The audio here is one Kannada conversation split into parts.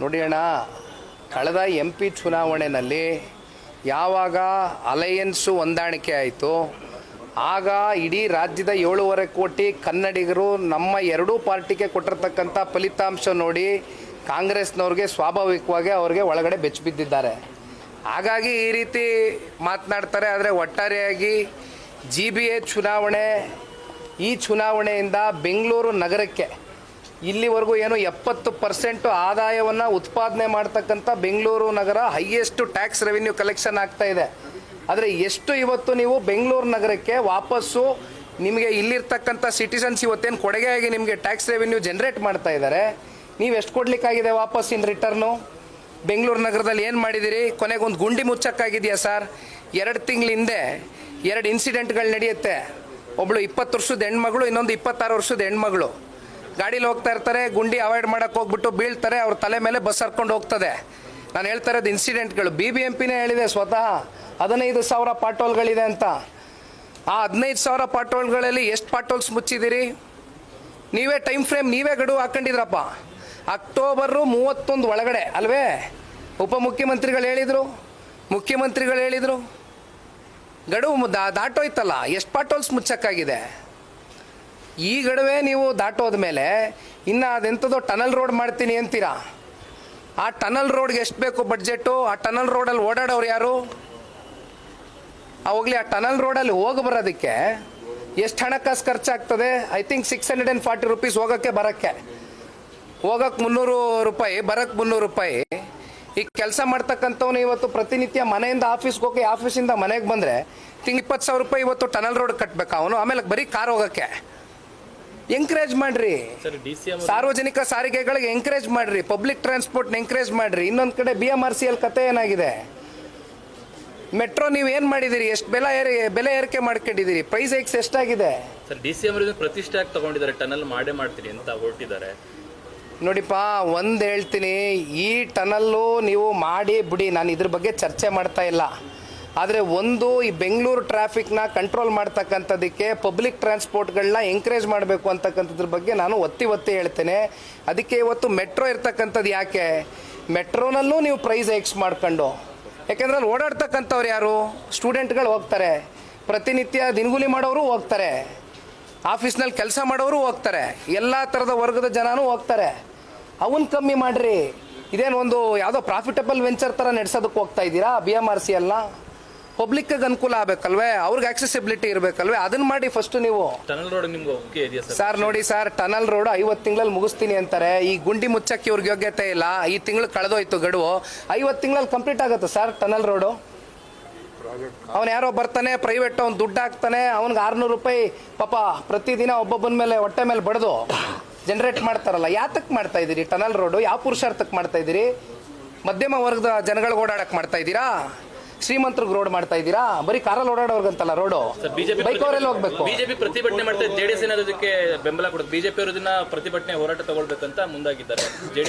ನೋಡಿ ಕಳೆದ ಎಂ ಪಿ ಚುನಾವಣೆಯಲ್ಲಿ ಯಾವಾಗ ಅಲಯನ್ಸು ಹೊಂದಾಣಿಕೆ ಆಯಿತು, ಆಗ ಇಡೀ ರಾಜ್ಯದ ಏಳೂವರೆ ಕೋಟಿ ಕನ್ನಡಿಗರು ನಮ್ಮ ಎರಡೂ ಪಾರ್ಟಿಗೆ ಕೊಟ್ಟಿರ್ತಕ್ಕಂಥ ಫಲಿತಾಂಶ ನೋಡಿ ಕಾಂಗ್ರೆಸ್ನವ್ರಿಗೆ ಸ್ವಾಭಾವಿಕವಾಗಿ ಅವ್ರಿಗೆ ಒಳಗಡೆ ಬೆಚ್ಚಿಬಿದ್ದಿದ್ದಾರೆ ಹಾಗಾಗಿ ಈ ರೀತಿ ಮಾತನಾಡ್ತಾರೆ, ಆದರೆ ಒಟ್ಟಾರೆಯಾಗಿ ಜಿ ಬಿ ಎ ಚುನಾವಣೆ ಈ ಚುನಾವಣೆಯಿಂದ ಬೆಂಗಳೂರು ನಗರಕ್ಕೆ ಇಲ್ಲಿವರೆಗೂ ಏನು ಎಪ್ಪತ್ತು ಪರ್ಸೆಂಟು ಆದಾಯವನ್ನು ಉತ್ಪಾದನೆ ಮಾಡ್ತಕ್ಕಂಥ ಬೆಂಗಳೂರು ನಗರ ಹೈಯೆಸ್ಟ್ ಟ್ಯಾಕ್ಸ್ ರೆವಿನ್ಯೂ ಕಲೆಕ್ಷನ್ ಆಗ್ತಾ ಇದೆ. ಆದರೆ ಎಷ್ಟು ಇವತ್ತು ನೀವು ಬೆಂಗಳೂರು ನಗರಕ್ಕೆ ವಾಪಸ್ಸು ನಿಮಗೆ ಇಲ್ಲಿರ್ತಕ್ಕಂಥ ಸಿಟಿಸನ್ಸ್ ಇವತ್ತೇನು ಕೊಡುಗೆಯಾಗಿ ನಿಮಗೆ ಟ್ಯಾಕ್ಸ್ ರೆವಿನ್ಯೂ ಜನ್ರೇಟ್ ಮಾಡ್ತಾ ಇದ್ದಾರೆ? ನೀವು ಎಷ್ಟು ಕೊಡ್ಲಿಕ್ಕಾಗಿದೆ ವಾಪಸ್ ಇನ್ ರಿಟರ್ನು ಬೆಂಗಳೂರು ನಗರದಲ್ಲಿ ಏನು ಮಾಡಿದ್ದೀರಿ ಕೊನೆಗೆ ಒಂದು ಗುಂಡಿ ಮುಚ್ಚಕ್ಕಾಗಿದೆಯಾ ಸರ್? ಎರಡು ತಿಂಗಳ ಹಿಂದೆ ಎರಡು ಇನ್ಸಿಡೆಂಟ್ಗಳು ನಡೆಯುತ್ತೆ. ಒಬ್ಳು ಇಪ್ಪತ್ತು ವರ್ಷದ ಹೆಣ್ಮಗಳು, ಇನ್ನೊಂದು ಇಪ್ಪತ್ತಾರು ವರ್ಷದ ಹೆಣ್ಮಗಳು. ಗಾಡೀಲಿ ಹೋಗ್ತಾ ಇರ್ತಾರೆ, ಗುಂಡಿ ಅವಾಯ್ಡ್ ಮಾಡಕ್ಕೆ ಹೋಗ್ಬಿಟ್ಟು ಬೀಳ್ತಾರೆ, ಅವ್ರ ತಲೆ ಮೇಲೆ ಬಸ್ ಹರ್ಕೊಂಡು ಹೋಗ್ತದೆ. ನಾನು ಹೇಳ್ತಾ ಇರೋದು ಇನ್ಸಿಡೆಂಟ್ಗಳು ಬಿ ಬಿ ಎಂ ಪಿನೇ ಹೇಳಿದೆ ಸ್ವತಃ, ಹದಿನೈದು ಸಾವಿರ ಪಾಟೋಲ್ಗಳಿದೆ ಅಂತ. ಆ ಹದಿನೈದು ಸಾವಿರ ಪಾಟೋಲ್ಗಳಲ್ಲಿ ಎಷ್ಟು ಪಾಟೋಲ್ಸ್ ಮುಚ್ಚಿದ್ದೀರಿ? ನೀವೇ ಟೈಮ್ ಫ್ರೇಮ್ ನೀವೇ ಗಡುವು ಹಾಕೊಂಡಿದ್ರಪ್ಪ. ಅಕ್ಟೋಬರು ಮೂವತ್ತೊಂದು ಒಳಗಡೆ, ಅಲ್ವೇ? ಉಪಮುಖ್ಯಮಂತ್ರಿಗಳು ಹೇಳಿದರು, ಮುಖ್ಯಮಂತ್ರಿಗಳು ಹೇಳಿದರು. ಗಡುವು ದಾಟೋಯ್ತಲ್ಲ, ಎಷ್ಟು ಪಾಟೋಲ್ಸ್ ಮುಚ್ಚಕ್ಕಾಗಿದೆ? ಈ ಗಡುವೆ ನೀವು ದಾಟೋದ ಮೇಲೆ ಇನ್ನು ಅದೆಂಥದೋ ಟನಲ್ ರೋಡ್ ಮಾಡ್ತೀನಿ ಅಂತೀರಾ? ಆ ಟನಲ್ ರೋಡ್ಗೆ ಎಷ್ಟು ಬೇಕು ಬಡ್ಜೆಟ್ಟು ಆ ಟನಲ್ ರೋಡಲ್ಲಿ ಓಡಾಡೋರು ಯಾರು? ಆ ಹೋಗ್ಲಿ, ಆ ಟನಲ್ ರೋಡಲ್ಲಿ ಹೋಗಿ ಬರೋದಕ್ಕೆ ಎಷ್ಟು ಹಣಕಾಸು ಖರ್ಚಾಗ್ತದೆ? I think six hundred and forty rupees ಹೋಗೋಕ್ಕೆ ಬರೋಕ್ಕೆ. ಹೋಗಕ್ಕೆ ಮುನ್ನೂರು ರೂಪಾಯಿ ಬರಕ್ಕೆ ಮುನ್ನೂರು ರೂಪಾಯಿ. ಈಗ ಕೆಲಸ ಮಾಡ್ತಕ್ಕಂಥವ್ನು ಇವತ್ತು ಪ್ರತಿನಿತ್ಯ ಮನೆಯಿಂದ ಆಫೀಸ್ಗೆ ಹೋಗಿ ಆಫೀಸಿಂದ ಮನೆಗೆ ಬಂದರೆ ತಿಂಗ್ ಇಪ್ಪತ್ತು ಸಾವಿರ ರೂಪಾಯಿ ಇವತ್ತು ಟನಲ್ ರೋಡ್ ಕಟ್ಟಬೇಕು ಅವನು? ಆಮೇಲೆ ಬರೀ ಕಾರ್ ಹೋಗೋಕ್ಕೆ. ಎಂಕರೇಜ್ ಮಾಡ್ರಿ. ಸಾರ್ವಜನಿಕ ಸಾರಿಗೆಗಳಿಗೆ ಎಂಕರೇಜ್ ಮಾಡ್ರಿ. ಪಬ್ಲಿಕ್ ಟ್ರಾನ್ಸ್ಪೋರ್ಟ್ ಎಂಕರೇಜ್ ಮಾಡ್ರಿ. ಇನ್ನೊಂದು ಕಡೆ B M R C L ಕತೆ ಏನಾಗಿದೆ? ಮೆಟ್ರೋ ನೀವು ಏನು ಮಾಡಿದಿರಿ? ಎಷ್ಟು ಬೆಲೆ ಏರಿ ಬೆಲೆ ಏರಿಕೆ ಮಾಡ್ಕೊಂಡಿದ್ದೀರಿ ಪ್ರೈಸ್ ಎಕ್ಸ್ ಎಷ್ಟಾಗಿದೆ? ಸರ್ ಡಿ ಸಿ ಎಂ ಪ್ರತಿಷ್ಠೆಯಾಗಿ ತಗೊಂಡಿದ್ದಾರೆ? ಟನಲ್ ಮಾಡೇ ಮಾಡ್ತೀನಿ ಅಂತ ಹೊರಟಿದ್ದಾರೆ. ನೋಡಿಪ್ಪ ಒಂದು ಹೇಳ್ತೀನಿ. ಈ ಟನಲ್ಲು ನೀವು ಮಾಡಿ ಬಿಡಿ. ನಾನು ಇದ್ರ ಬಗ್ಗೆ ಚರ್ಚೆ ಮಾಡ್ತಾ ಇಲ್ಲ. ಆದರೆ ಒಂದು ಈ ಬೆಂಗಳೂರು ಟ್ರಾಫಿಕ್ನ ಕಂಟ್ರೋಲ್ ಮಾಡ್ತಕ್ಕಂಥದ್ದಕ್ಕೆ ಪಬ್ಲಿಕ್ ಟ್ರಾನ್ಸ್ಪೋರ್ಟ್ಗಳನ್ನ ಎಂಕರೇಜ್ ಮಾಡಬೇಕು ಅಂತಕ್ಕಂಥದ್ರ ಬಗ್ಗೆ ನಾನು ಒತ್ತಿ ಒತ್ತಿ ಹೇಳ್ತೇನೆ. ಅದಕ್ಕೆ ಇವತ್ತು ಮೆಟ್ರೋ ಇರ್ತಕ್ಕಂಥದ್ದು ಯಾಕೆ? ಮೆಟ್ರೋನಲ್ಲೂ ನೀವು ಪ್ರೈಸ್ ಎಕ್ಸ್ ಮಾಡ್ಕೊಂಡು. ಯಾಕೆಂದ್ರೆ ಅಲ್ಲಿ ಓಡಾಡ್ತಕ್ಕಂಥವ್ರು ಯಾರು? ಸ್ಟೂಡೆಂಟ್ಗಳು ಹೋಗ್ತಾರೆ. ಪ್ರತಿನಿತ್ಯ ದಿನಗೂಲಿ ಮಾಡೋರು ಹೋಗ್ತಾರೆ. ಆಫೀಸ್ನಲ್ಲಿ ಕೆಲಸ ಮಾಡೋರು ಹೋಗ್ತಾರೆ. ಎಲ್ಲ ಥರದ ವರ್ಗದ ಜನನೂ ಹೋಗ್ತಾರೆ. ಅವನ್ನ ಕಮ್ಮಿ ಮಾಡಿರಿ. ಇದೇನು ಒಂದು ಯಾವುದೋ ಪ್ರಾಫಿಟಬಲ್ ವೆಂಚರ್ ಥರ ನಡೆಸೋದಕ್ಕೆ ಹೋಗ್ತಾ ಇದ್ದೀರಾ ಬಿ ಎಂ ಆರ್ ಸಿ ಎಲ್ಲ ಪಬ್ಲಿಕ್ಗೆ ಅನುಕೂಲ ಆಗಬೇಕಲ್ವೇ? ಅವ್ರಿಗೆ ಆಕ್ಸೆಸಿಬಿಲಿಟಿ ಇರಬೇಕಲ್ವೇ? ಅದನ್ನ ಮಾಡಿ ಫಸ್ಟ್ ನೀವು. ಟನಲ್ ರೋಡ್ ನಿಮ್ಗೆ ಒಪ್ಪಿಗೆ ಇದೆಯಾ ಸರ್? ಸರ್ ನೋಡಿ ಸರ್ ಟನಲ್ ರೋಡ್ ಐವತ್ತು ತಿಂಗಳಲ್ಲಿ ಮುಗಿಸ್ತೀನಿ ಅಂತಾರೆ. ಈ ಗುಂಡಿ ಮುಚ್ಚಕ್ಕೆ ಇವ್ರಿಗೆ ಯೋಗ್ಯತೆ ಇಲ್ಲ. ಈ ತಿಂಗಳು ಕಳೆದೋಯ್ತು ಗಡುವು. ಐವತ್ತು ತಿಂಗಳಲ್ಲಿ ಕಂಪ್ಲೀಟ್ ಆಗುತ್ತೆ ಸರ್ ಟನಲ್ ರೋಡು ಅವನು ಯಾರೋ ಬರ್ತಾನೆ ಪ್ರೈವೇಟ್ ಅವ್ನು ದುಡ್ಡು ಹಾಕ್ತಾನೆ ಅವ್ನಿಗೆ ಆರ್ನೂರು ರೂಪಾಯಿ ಪಾಪ ಪ್ರತಿದಿನ ಒಬ್ಬೊಬ್ಬನ ಮೇಲೆ ಹೊಟ್ಟೆ ಮೇಲೆ ಬಡ್ದು ಜನರೇಟ್ ಮಾಡ್ತಾರಲ್ಲ. ಯಾತಕ್ಕೆ ಮಾಡ್ತಾ ಇದ್ದೀರಿ? ಟನಲ್ ರೋಡು ಯಾವ ಪುರುಷಾರ್ಥಕ್ಕೆ ಮಾಡ್ತಾ ಇದ್ದೀರಿ? ಮಧ್ಯಮ ವರ್ಗದ ಜನಗಳಿಗೆ ಓಡಾಡಕ್ಕೆ ಮಾಡ್ತಾ ಇದ್ದೀರಾ? ಶ್ರೀಮಂತರಿಗೆ ರೋಡ್ ಮಾಡ್ತಾ ಇದ್ದೀರಾ? ಬರೀ ಕಾರಲ್ಲಿ ಓಡಾಡೋರ್ಗಂತಲ್ಲ ರೋಡು ಬಿಜೆಪಿ ಬೈಕ್ ಅವರೆಲ್ಲ ಹೋಗ್ಬೇಕು. ಬಿಜೆಪಿ ಪ್ರತಿಭಟನೆ ಮಾಡ್ತಾ ಜೆಡಿಎಸ್ ಏನಾದಕ್ಕೆ ಬೆಂಬಲ ಕೊಡುತ್ತೆ? ಬಿಜೆಪಿ ಅವರು ಇದನ್ನ ಪ್ರತಿಭಟನೆ ಹೋರಾಟ ತಗೊಳ್ಬೇಕಂತ ಮುಂದಾಗಿದ್ದಾರೆ.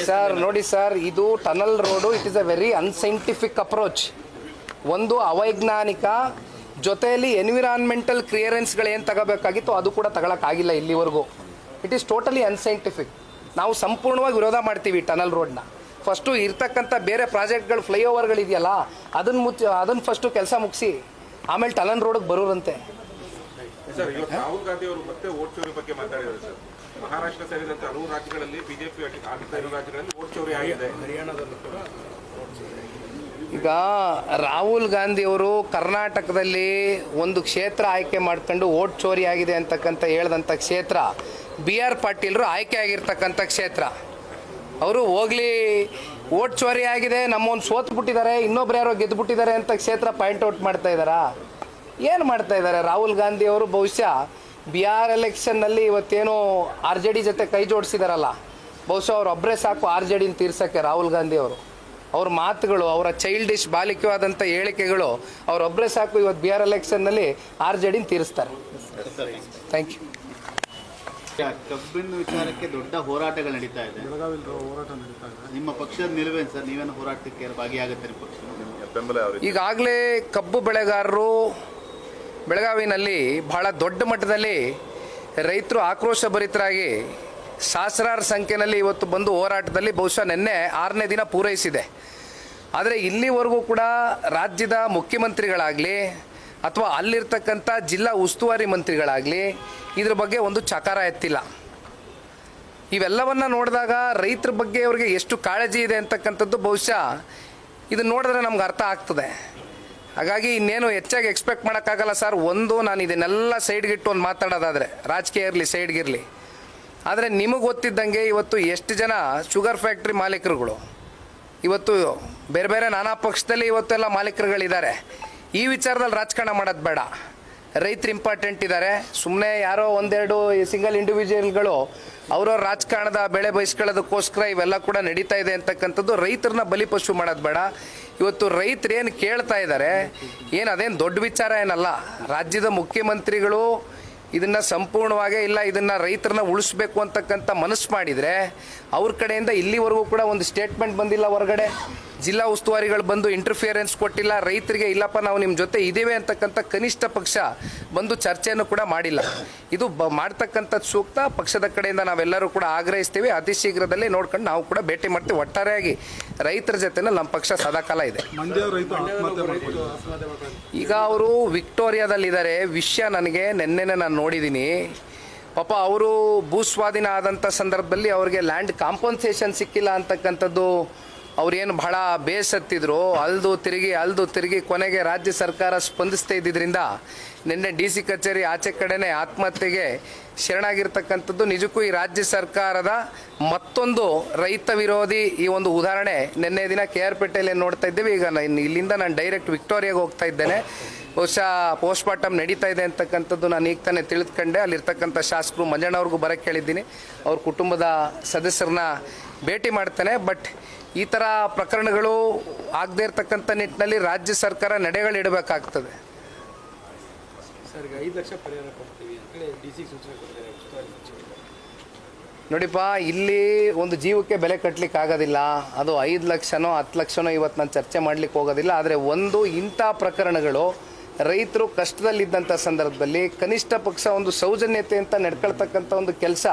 ಸರ್ ನೋಡಿ ಸರ್ ಇದು tunnel road it is a very unscientific approach ಒಂದು ಅವೈಜ್ಞಾನಿಕ ಜೊತೆಯಲ್ಲಿ ಎನ್ವಿರಾನ್ಮೆಂಟಲ್ ಏನು ತಗೋಬೇಕಾಗಿತ್ತು ಅದು ಕೂಡ ತಗೊಳಕ್ಕಾಗಿಲ್ಲ ಇಲ್ಲಿವರೆಗೂ. ಇಟ್ ಈಸ್ ಟೋಟಲಿ ಅನ್ಸೈಂಟಿಫಿಕ್ ನಾವು ಸಂಪೂರ್ಣವಾಗಿ ವಿರೋಧ ಮಾಡ್ತೀವಿ ಟನಲ್ ರೋಡ್ನ ಫಸ್ಟು ಇರ್ತಕ್ಕಂಥ ಬೇರೆ ಪ್ರಾಜೆಕ್ಟ್ಗಳು ಫ್ಲೈಓವರ್ಗಳಿದೆಯಲ್ಲ ಅದನ್ನು ಮುಚ್ಚ ಅದನ್ನು ಫಸ್ಟು ಕೆಲಸ ಮುಗಿಸಿ ಆಮೇಲೆ ಟಲನ್ ರೋಡಿಗೆ ಬರೋರಂತೆ. ಸರ್ ಇವತ್ತು ರಾಹುಲ್ ಗಾಂಧಿ ಅವರು ಮತ್ತೆ ವೋಟ್ ಚೋರಿ ಬಗ್ಗೆ ಮಾತಾಡಿದ್ದಾರೆ ಸರ್ ಮಹಾರಾಷ್ಟ್ರ ಸೇರಿದಂತೆ ಹಲವು ರಾಜ್ಯಗಳಲ್ಲಿ ಬಿಜೆಪಿ ಆಡಳಿತ ಇರೋ ರಾಜ್ಯಗಳಲ್ಲಿ ವೋಟ್ ಚೋರಿ ಆಗಿದೆ ಈಗ ರಾಹುಲ್ ಗಾಂಧಿಯವರು ಕರ್ನಾಟಕದಲ್ಲಿ ಒಂದು ಕ್ಷೇತ್ರ ಆಯ್ಕೆ ಮಾಡ್ಕೊಂಡು ಓಟ್ ಚೋರಿ ಆಗಿದೆ ಅಂತಕ್ಕಂಥ ಹೇಳ್ದಂಥ ಕ್ಷೇತ್ರ ಬಿ ಆರ್ ಪಾಟೀಲ್ರು ಆಯ್ಕೆ ಆಗಿರ್ತಕ್ಕಂಥ ಕ್ಷೇತ್ರ. ಅವರು ಹೋಗ್ಲಿ, ಓಟ್ ಚೋರಿ ಆಗಿದೆ, ನಮ್ಮೊಂದು ಸೋತು ಬಿಟ್ಟಿದ್ದಾರೆ, ಇನ್ನೊಬ್ರು ಯಾರೋ ಗೆದ್ದು ಬಿಟ್ಟಿದ್ದಾರೆ ಅಂತ ಕ್ಷೇತ್ರ ಪಾಯಿಂಟ್ ಔಟ್ ಮಾಡ್ತಾ ಇದ್ದಾರಾ? ಏನು ಮಾಡ್ತಾ ಇದ್ದಾರೆ? ರಾಹುಲ್ ಗಾಂಧಿ ಅವರು ಬಹುಶಃ ಬಿಹಾರ್ ಎಲೆಕ್ಷನ್ನಲ್ಲಿ ಇವತ್ತೇನು ಆರ್ ಜೆ ಡಿ ಜೊತೆ ಕೈ ಜೋಡಿಸಿದಾರಲ್ಲ. ಬಹುಶಃ ಅವ್ರು ಒಬ್ಬರೇ ಸಾಕು ಆರ್ ಜೆ ಡಿನ ತೀರ್ಸೋಕ್ಕೆ ರಾಹುಲ್ ಗಾಂಧಿ ಅವರು. ಅವ್ರ ಮಾತುಗಳು, ಅವರ ಚೈಲ್ಡಿಶ್ ಬಾಲಿಕವಾದಂಥ ಹೇಳಿಕೆಗಳು ಅವರೊಬ್ಬರೇ ಸಾಕು ಇವತ್ತು ಬಿಹಾರ್ ಎಲೆಕ್ಷನ್ನಲ್ಲಿ ಆರ್ ಜೆ ಡಿನ ತೀರಿಸ್ತಾರೆ. ಥ್ಯಾಂಕ್ ಯು ಕಬ್ಬಿನ ವಿಚಾರಕ್ಕೆ ದೊಡ್ಡ ಹೋರಾಟಗಳು ನಡೀತಾ ಇದೆ. ನಿಮ್ಮ ಪಕ್ಷದ ನಿಲುವೇನು ಸರ್? ನೀವೇನು ಹೋರಾಟಕ್ಕೆ ಭಾಗಿಯಾಗುತ್ತೆ ನಿಮ್ಮ ಪಕ್ಷ ಈಗಾಗಲೇ ಕಬ್ಬು ಬೆಳೆಗಾರರು ಬೆಳಗಾವಿನಲ್ಲಿ ಬಹಳ ದೊಡ್ಡ ಮಟ್ಟದಲ್ಲಿ ರೈತರು ಆಕ್ರೋಶ ಭರಿತರಾಗಿ ಸಹಸ್ರಾರು ಸಂಖ್ಯೆಯಲ್ಲಿ ಇವತ್ತು ಬಂದು ಹೋರಾಟದಲ್ಲಿ ಬಹುಶಃ ನಿನ್ನೆ ಆರನೇ ದಿನ ಪೂರೈಸಿದೆ. ಆದರೆ ಇಲ್ಲಿವರೆಗೂ ಕೂಡ ರಾಜ್ಯದ ಮುಖ್ಯಮಂತ್ರಿಗಳಾಗಲಿ ಅಥವಾ ಅಲ್ಲಿರ್ತಕ್ಕಂಥ ಜಿಲ್ಲಾ ಉಸ್ತುವಾರಿ ಮಂತ್ರಿಗಳಾಗಲಿ ಇದ್ರ ಬಗ್ಗೆ ಒಂದು ಚಕಾರ ಎತ್ತಿಲ್ಲ. ಇವೆಲ್ಲವನ್ನು ನೋಡಿದಾಗ ರೈತರ ಬಗ್ಗೆ ಅವರಿಗೆ ಎಷ್ಟು ಕಾಳಜಿ ಇದೆ ಅಂತಕ್ಕಂಥದ್ದು ಬಹುಶಃ ಇದನ್ನ ನೋಡಿದ್ರೆ ನಮ್ಗೆ ಅರ್ಥ ಆಗ್ತದೆ. ಹಾಗಾಗಿ ಇನ್ನೇನು ಹೆಚ್ಚಾಗಿ ಎಕ್ಸ್ಪೆಕ್ಟ್ ಮಾಡೋಕ್ಕಾಗಲ್ಲ ಸರ್ ಒಂದು, ನಾನು ಇದನ್ನೆಲ್ಲ ಸೈಡ್ಗಿಟ್ಟು ಒಂದು ಮಾತಾಡೋದಾದರೆ, ರಾಜಕೀಯ ಇರಲಿ ಸೈಡ್ಗಿರಲಿ ಆದರೆ ನಿಮಗೆ ಗೊತ್ತಿದ್ದಂಗೆ ಇವತ್ತು ಎಷ್ಟು ಜನ ಶುಗರ್ ಫ್ಯಾಕ್ಟ್ರಿ ಮಾಲೀಕರುಗಳು? ಇವತ್ತು ಬೇರೆ ಬೇರೆ ನಾನಾ ಪಕ್ಷದಲ್ಲಿ ಇವತ್ತೆಲ್ಲ ಮಾಲೀಕರುಗಳಿದ್ದಾರೆ. ಈ ವಿಚಾರದಲ್ಲಿ ರಾಜಕಾರಣ ಮಾಡೋದು ಬೇಡ. ರೈತರು ಇಂಪಾರ್ಟೆಂಟ್ ಇದ್ದಾರೆ ಸುಮ್ಮನೆ ಯಾರೋ ಒಂದೆರಡು ಸಿಂಗಲ್ ಇಂಡಿವಿಜುವಲ್ಗಳು ಅವರ ರಾಜಕಾರಣದ ಬೆಳೆ ಬಯಸ್ಕೊಳ್ಳೋದಕ್ಕೋಸ್ಕರ ಇವೆಲ್ಲ ಕೂಡ ನಡೀತಾ ಇದೆ ಅಂತಕ್ಕಂಥದ್ದು ರೈತರನ್ನ ಬಲಿಪಶು ಮಾಡೋದು ಬೇಡ. ಇವತ್ತು ರೈತರು ಏನು ಕೇಳ್ತಾ ಇದ್ದಾರೆ ಏನು ಅದೇನು ದೊಡ್ಡ ವಿಚಾರ ಏನಲ್ಲ. ರಾಜ್ಯದ ಮುಖ್ಯಮಂತ್ರಿಗಳು ಇದನ್ನು ಸಂಪೂರ್ಣವಾಗಿ ಇಲ್ಲ, ಇದನ್ನು ರೈತರನ್ನ ಉಳಿಸ್ಬೇಕು ಅಂತಕ್ಕಂಥ ಮನಸ್ಸು ಮಾಡಿದರೆ ಅವ್ರ ಕಡೆಯಿಂದ ಇಲ್ಲಿವರೆಗೂ ಕೂಡ ಒಂದು ಸ್ಟೇಟ್ಮೆಂಟ್ ಬಂದಿಲ್ಲ ಹೊರಗಡೆ. ಜಿಲ್ಲಾ ಉಸ್ತುವಾರಿಗಳು ಬಂದು ಇಂಟರ್ಫಿಯರೆನ್ಸ್ ಕೊಟ್ಟಿಲ್ಲ ರೈತರಿಗೆ ಇಲ್ಲಪ್ಪ ನಾವು ನಿಮ್ಮ ಜೊತೆ ಇದ್ದೇವೆ ಅಂತಕ್ಕಂಥ ಕನಿಷ್ಠ ಪಕ್ಷ ಬಂದು ಚರ್ಚೆಯನ್ನು ಕೂಡ ಮಾಡಿಲ್ಲ. ಇದು ಬ ಮಾಡ್ತಕ್ಕಂಥದ್ದು ಸೂಕ್ತ ಪಕ್ಷದ ಕಡೆಯಿಂದ ನಾವೆಲ್ಲರೂ ಕೂಡ ಆಗ್ರಹಿಸ್ತೀವಿ. ಅತಿ ಶೀಘ್ರದಲ್ಲೇ ನೋಡ್ಕೊಂಡು ನಾವು ಕೂಡ ಭೇಟಿ ಮಾಡ್ತೀವಿ. ಒಟ್ಟಾರೆಯಾಗಿ ರೈತರ ಜೊತೆನಲ್ಲಿ ನಮ್ಮ ಪಕ್ಷ ಸದಾಕಾಲ ಇದೆ. ಈಗ ಅವರು ವಿಕ್ಟೋರಿಯಾದಲ್ಲಿದ್ದಾರೆ. ವಿಷಯ ನನಗೆ ನಿನ್ನೆನೇ ನಾನು ನೋಡಿದ್ದೀನಿ. ಪಾಪ ಅವರು ಭೂಸ್ವಾಧೀನ ಆದಂಥ ಸಂದರ್ಭದಲ್ಲಿ ಅವರಿಗೆ ಲ್ಯಾಂಡ್ ಕಾಂಪನ್ಸೇಷನ್ ಸಿಕ್ಕಿಲ್ಲ ಅಂತಕ್ಕಂಥದ್ದು ಅವ್ರೇನು ಬಹಳ ಬೇಸತ್ತಿದ್ರು. ಅಲ್ದು ತಿರುಗಿ ಅಲ್ದು ತಿರುಗಿ ಕೊನೆಗೆ ರಾಜ್ಯ ಸರ್ಕಾರ ಸ್ಪಂದಿಸ್ತಾ ಇದ್ದಿದ್ರಿಂದ ನಿನ್ನೆ ಡಿ ಸಿ ಕಚೇರಿ ಆಚೆ ಕಡೆನೆ ಆತ್ಮಹತ್ಯೆಗೆ ಶರಣಾಗಿರ್ತಕ್ಕಂಥದ್ದು ನಿಜಕ್ಕೂ ಈ ರಾಜ್ಯ ಸರ್ಕಾರದ ಮತ್ತೊಂದು ರೈತ ವಿರೋಧಿ ಈ ಒಂದು ಉದಾಹರಣೆ ನಿನ್ನೆ ದಿನ ಕೆ ಆರ್ ಪೇಟೆಯಲ್ಲಿ ನೋಡ್ತಾ ಇದ್ದೇವೆ. ಈಗ ಇಲ್ಲಿಂದ ನಾನು ಡೈರೆಕ್ಟ್ ವಿಕ್ಟೋರಿಯಾಗೆ ಹೋಗ್ತಾ ಇದ್ದೇನೆ. ಬಹುಶಃ ಪೋಸ್ಟ್ ಮಾರ್ಟಮ್ ನಡೀತಾ ಇದೆ ಅಂತಕ್ಕಂಥದ್ದು ನಾನು ಈಗ ತಾನೇ ತಿಳಿದುಕೊಂಡೆ. ಅಲ್ಲಿರ್ತಕ್ಕಂಥ ಶಾಸಕರು ಮಂಜಣ್ಣವ್ರಿಗೂ ಬರಕ್ಕೆ ಹೇಳಿದ್ದೀನಿ. ಅವ್ರ ಕುಟುಂಬದ ಸದಸ್ಯರನ್ನ ಭೇಟಿ ಮಾಡ್ತೇನೆ ಬಟ್ ಈ ಥರ ಪ್ರಕರಣಗಳು ಆಗದೇ ಇರತಕ್ಕಂಥ ನಿಟ್ಟಿನಲ್ಲಿ ರಾಜ್ಯ ಸರ್ಕಾರ ನಡೆಗಳಿಡಬೇಕಾಗ್ತದೆ ನೋಡಿಪ್ಪ ಇಲ್ಲಿ ಒಂದು ಜೀವಕ್ಕೆ ಬೆಲೆ ಕಟ್ಟಲಿಕ್ಕೆ ಆಗೋದಿಲ್ಲ. ಅದು ಐದು ಲಕ್ಷನೋ ಹತ್ತು ಲಕ್ಷನೋ ಇವತ್ತು ನಾನು ಚರ್ಚೆ ಮಾಡಲಿಕ್ಕೆ ಹೋಗೋದಿಲ್ಲ. ಆದರೆ ಒಂದು ಇಂಥ ಪ್ರಕರಣಗಳು ರೈತರು ಕಷ್ಟದಲ್ಲಿದ್ದಂಥ ಸಂದರ್ಭದಲ್ಲಿ ಕನಿಷ್ಠ ಪಕ್ಷ ಒಂದು ಸೌಜನ್ಯತೆ ಅಂತ ನಡ್ಕೊಳ್ತಕ್ಕಂಥ ಒಂದು ಕೆಲಸ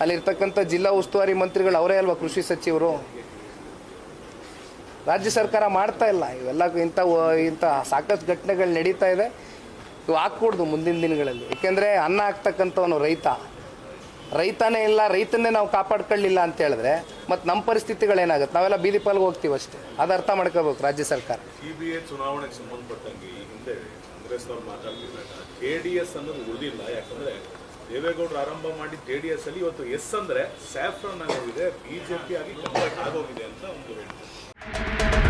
ಅಲ್ಲಿರ್ತಕ್ಕಂಥ ಜಿಲ್ಲಾ ಉಸ್ತುವಾರಿ ಮಂತ್ರಿಗಳು ಅವರೇ ಅಲ್ವಾ ಕೃಷಿ ಸಚಿವರು? ರಾಜ್ಯ ಸರ್ಕಾರ ಮಾಡ್ತಾ ಇಲ್ಲ. ಇವೆಲ್ಲ ಇಂಥ ಇಂಥ ಸಾಕಷ್ಟು ಘಟನೆಗಳು ನಡೀತಾ ಇದೆ. ಇವು ಹಾಕ್ಕೂಡ್ದು ಮುಂದಿನ ದಿನಗಳಲ್ಲಿ. ಏಕೆಂದರೆ ಅನ್ನ ಹಾಕ್ತಕ್ಕಂಥವನು ರೈತ. ರೈತನೇ ಇಲ್ಲ, ರೈತನ್ನೇ ನಾವು ಕಾಪಾಡ್ಕೊಳ್ಳಿಲ್ಲ ಅಂತ ಹೇಳಿದ್ರೆ ಮತ್ತು ನಮ್ಮ ಪರಿಸ್ಥಿತಿಗಳೇನಾಗುತ್ತೆ ನಾವೆಲ್ಲ ಬೀದಿ ಪಾಲ್ಗೆ ಹೋಗ್ತೀವಿ ಅಷ್ಟೇ. ಅದು ಅರ್ಥ ಮಾಡ್ಕೋಬೇಕು ರಾಜ್ಯ ಸರ್ಕಾರ. ಚುನಾವಣೆಗೆ ಸಂಬಂಧಪಟ್ಟಂಗೆ ಹಿಂದೆ ಕಾಂಗ್ರೆಸ್ನವ್ರು ಮಾತಾಡ್ತಿದ್ದಾಗ ಜೆ ಡಿ ಎಸ್ ಅನ್ನೋದು ಉಳಿದಿಲ್ಲ. ಯಾಕಂದ್ರೆ ದೇವೇಗೌಡರು ಆರಂಭ ಮಾಡಿ ಜೆ ಡಿ ಎಸ್ ಅಲ್ಲಿ ಇವತ್ತು ಎಸ್ ಅಂದ್ರೆ ಸ್ಯಾಫ್ರನ್ ಆಗೋಗಿದೆ ಬಿಜೆಪಿ ಜೆ ಆಗಿ ಕಂಪ್ಲೀಟ್ ಆಗೋಗಿದೆ ಅಂತ ಒಂದು ಹೇಳ್ತಾರೆ.